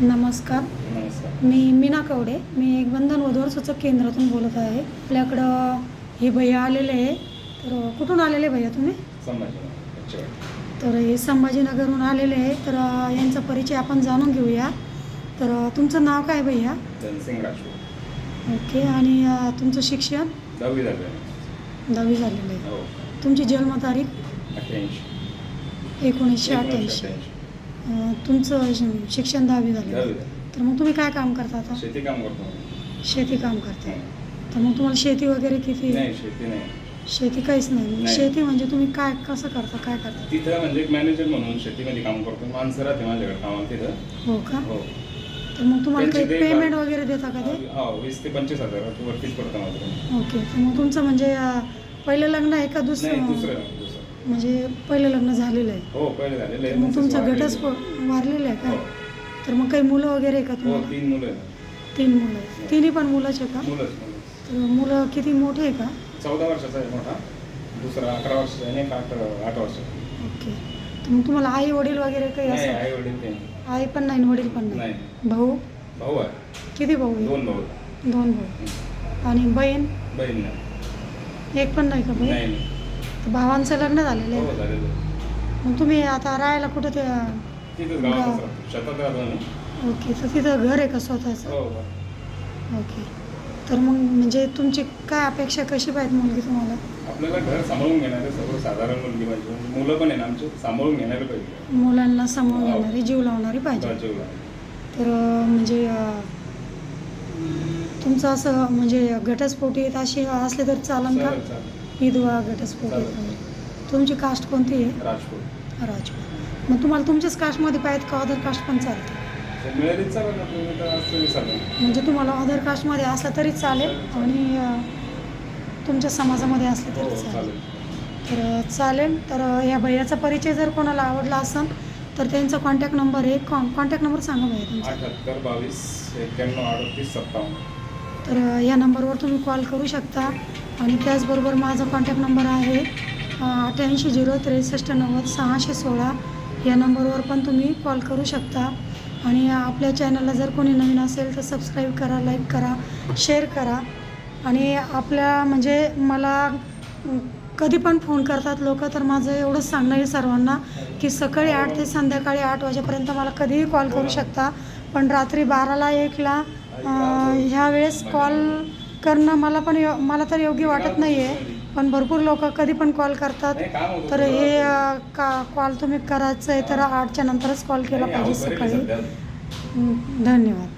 नमस्कार. मी मीना कवडे. मी एक बंधन वधूवर सूचक केंद्रातून बोलत आहे. आपल्याकडं हे भैया आलेले आहे. तर कुठून आलेले भैया तुम्ही? तर हे संभाजीनगरहून आलेले आहे. तर यांचा परिचय आपण जाणून घेऊया. तर तुमचं नाव काय भैया? ओके. आणि तुमचं शिक्षण? दहावी झालं. दहावी झालेलं आहे. हो. तुमची जन्मतारीख? एकोणीसशे अठ्ठ्याऐंशी. तुमचं श- शिक्षण दहावी झालं. तर मग तुम्ही काय काम करता आता? शेती काम करतो शेती काम करते. हं. तर मग तुम्हाला शेती वगैरे किती? नाही शेती नाही. शेती काहीच नाही. नाही. शेती म्हणजे तुम्ही काय कसं करता काय करता? तिथं म्हणजे एक मॅनेजर म्हणून शेतीमध्ये काम करतो. माणसं राहते माझ्याकडे कामाला तिथं. हो का? हो. तर मग तुम्हाला काही त्यांची देखभाल- पेमेंट वगैरे देता का ते? हो वीस ते पंचवीस हजार वरतीच पडतं माझं. ओके. तर मग तुमचं म्हणजे अं, पहिलं लग्न आहे का नाही दुसरं दुसरं. म्हणजे पहिलं लग्न झालेलं आहे. हो पहिले झालेलं आहे. मग तुमचं गटच आहे. वारलेलं आहे हो. का तर मग काही मुलं वगैरे आहे का हो तुम्हाला? तीन मुलं आहे तीन मुलं आहेत. तिन्ही पण मुलंच आहे का? मुलंच मुलं तर मुलं किती मोठे आहे का? चौदा वर्षाचा आहे मोठा. दुसरा अकरा वर्षाचा आहे आणि एक आठ आठ वर्षाचा ओके. तर मग तुम्हाला आई वडील वगैरे काही नाही असं? आई वडील नाही. आई पण नाही आणि वडील पण नाही? नाही. भाऊ? भाऊ आहे. किती भाऊ आहे? दोन भाऊ आहेत. दोन भाऊ. आणि बहीण? बहीण नाही. एक पण नाही का बहीण? नाही. भावांचं लग्न झालेलं हो आहे झालेलं आहे. मग तुम्ही आता राहायला कुठं ते. ओके तर तिथं घर आहे का स्वतःचं? हो हो. ओके. तर मग म्हणजे तुमची काय अपेक्षा कशी पाहिजे मुलगी तुम्हाला? आपल्याला घर सांभाळून घेणारे सर्व साधारण मुलगी पाहिजे. मुलं पण आहे ना आमचे सांभाळून घेणारे पाहिजे. मुलांना सांभाळून. घेणारी जीव लावणारी पाहिजे. तर म्हणजे तुमचं असं म्हणजे घटस्फोटी अशी असले तर चालन का? विधवा घटस्फोटी. तुमची कास्ट कोणती आहे? राजपूत. राजपूत. मग तुम्हाला तुमच्याच कास्टमध्ये पाहिजे का अदर कास्ट पण चालते तर चालेल तर असं म्हणजे तुम्हाला अदर कास्टमध्ये असलं तरी चालेल आणि अं, तुमच्या समाजामध्ये असलं हो तरी चालेल. चालेल. तर चालेल. तर या भैयाचा परिचय जर कोणाला आवडला असेल तर त्यांचा कॉन्टॅक्ट नंबर आहे. कॉन कॉन्टॅक्ट नंबर सांगा भैया तुमचा. अठ्याहत्तर बावीस एक्क्याण्णव अडतीस सत्तावन्न. तर या नंबरवर तुम्ही कॉल करू शकता. आणि त्याचबरोबर माझा कॉन्टॅक्ट नंबर आहे अठ्ठ्याऐंशी झिरो त्रेसष्ट नव्वद सहाशे सोळा. या नंबरवर पण तुम्ही कॉल करू शकता. आणि आपल्या चॅनलला जर कोणी नवीन असेल तर सबस्क्राईब करा लाईक करा शेअर करा. आणि आपल्या म्हणजे मला कधी पण फोन करतात लोक तर माझं एवढंच सांगणं आहे सर्वांना की सकाळी आठ ते संध्याकाळी आठ वाजेपर्यंत मला कधीही कॉल करू शकता. पण रात्री बाराला एकला ह्या वेळेस कॉल करणं मला पण यो मला तर योग्य वाटत नाही आहे पण भरपूर लोक कधी पण कॉल करतात. तर हे का कॉल तुम्ही करायचं आहे तर आठच्या नंतरच कॉल केला पाहिजे सकाळी. धन्यवाद.